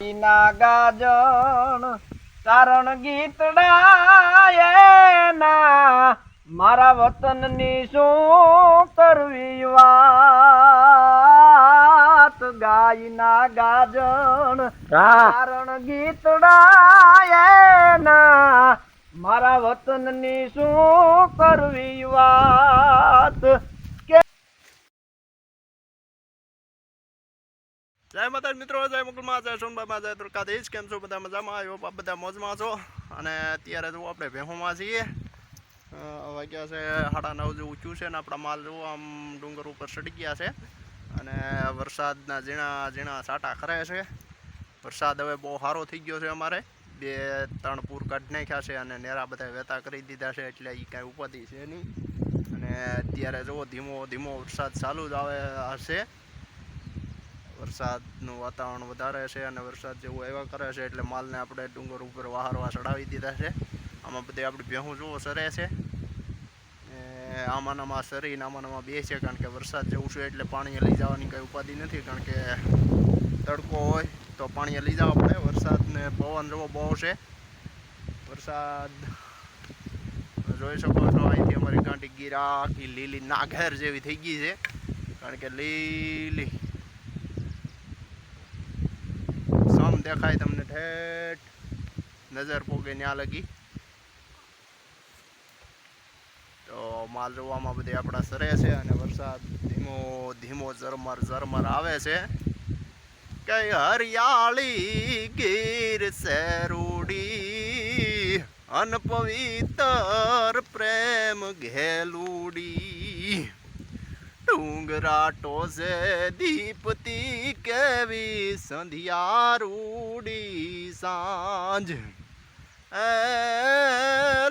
ના ગાજણ ચારણ ગીતડા ના. મારા વતનની શું કરવી વાત? ગાયના ગાજણ ચારણ ગીતડા મારા વતનની શું કરવી વાત? જય માતા મિત્રો, જય મુકુલમાં જય સોનબામાં, જય દ્વારકાધીશ. કેમ છો બધા મજામાં? આવ્યો બધા મોજમાં છો. અને અત્યારે જો આપણે ભેહોમાં છીએ. વાગ્યા છે સાડા નવ જેવું ઊંચું છે ને આપણા માલ જો આમ ડુંગર ઉપર ચડી ગયા છે. અને વરસાદના ઝીણા ઝીણા સાટા ખરે છે. વરસાદ હવે બહુ સારો થઈ ગયો છે અમારે. બે ત્રણ પૂર કાઢી નાખ્યા છે અને નેરા બધા વેતા કરી દીધા છે એટલે એ કાંઈ ઉપાધિ છે નહીં. અને અત્યારે જુઓ ધીમો ધીમો વરસાદ ચાલુ જ આવે હશે વરસાદનું વાતાવરણ વધારે છે અને વરસાદ જેવું આવ્યા કરે છે એટલે માલને આપણે ડુંગર ઉપર વહારવા ચડાવી દીધા છે. આમાં બધી આપણી ભેહું જુઓ, સરે છે. આમાંનામાં સરી નામાં આમાં નામાં બે છે કારણ કે વરસાદ જેવું છે એટલે પાણી લઈ જવાની કંઈ ઉપાધિ નથી કારણ કે તડકો હોય તો પાણી લઈ જવા પડે. વરસાદને પવન જેવો બહુ છે. વરસાદ જોઈ શકો છો, અહીંથી અમારી ગાંઠી ગીરા આખી લીલી નાઘેર જેવી થઈ ગઈ છે. કારણ કે લીલી દેખાય તમને ઠેઠ. નજર પોગે ત્યાં લગી. તો માલ જોવામાં બધી આપણા સરે છે અને વરસાદ ધીમો ધીમો ઝરમર ઝરમર આવે છે. કઈ હરિયાળી ગીર સેરુડી અનપવિત્ર પ્રેમ ઘેલુડી. ડુંગરા ટોસે દીપતી કેવી સંધ્યા રૂડી સાંજ. એ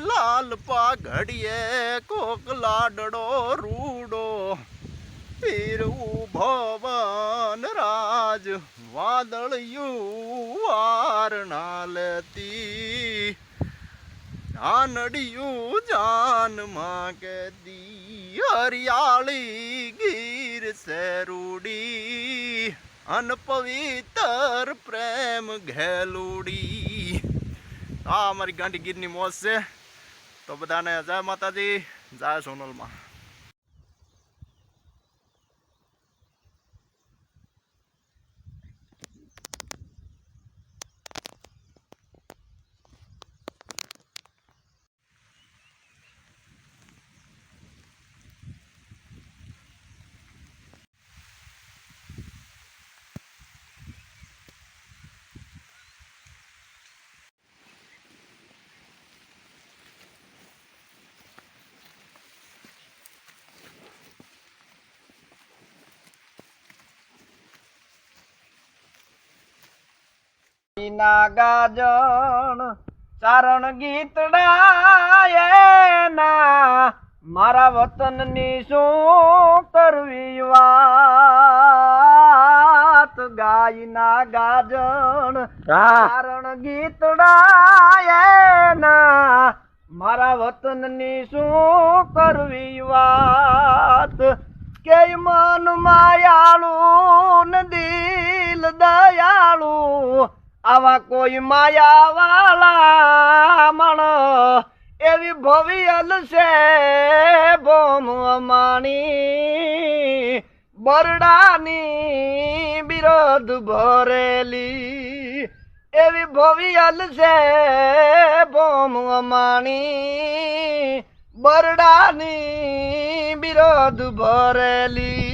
લાલ પાઘડીએ કોક લાડડો રૂડો પીરું ભવન રાજ વાદળિયું વારણા લેતી આનડિયું જાનમાં કે હરિયાળી ગીર સેરૂડી અન પવિત્ર પ્રેમ ઘેલુડી. આ અમારી ગાંઠી ગીરની મોજ છે. તો બધાને જય માતાજી, જય સોનલમાં. ના ગાજણ ચારણ ગીતડા એના મારા વતનની શું કરવી વાત? ગાયના ગાજણ ચારણ ગીતડા એના મારા વતનની શું કરવી વાત? કે મન માયાળું દિલ દયાળુ. આવા કોઈ માયા વાળા મણ, એવી ભવિયલ છે બોમ અમાણી. બરડાની બિરોધ ભરેલી, એવી ભવિયલ છે બોમ અમાણી. બરડાની બિરોધ ભરેલી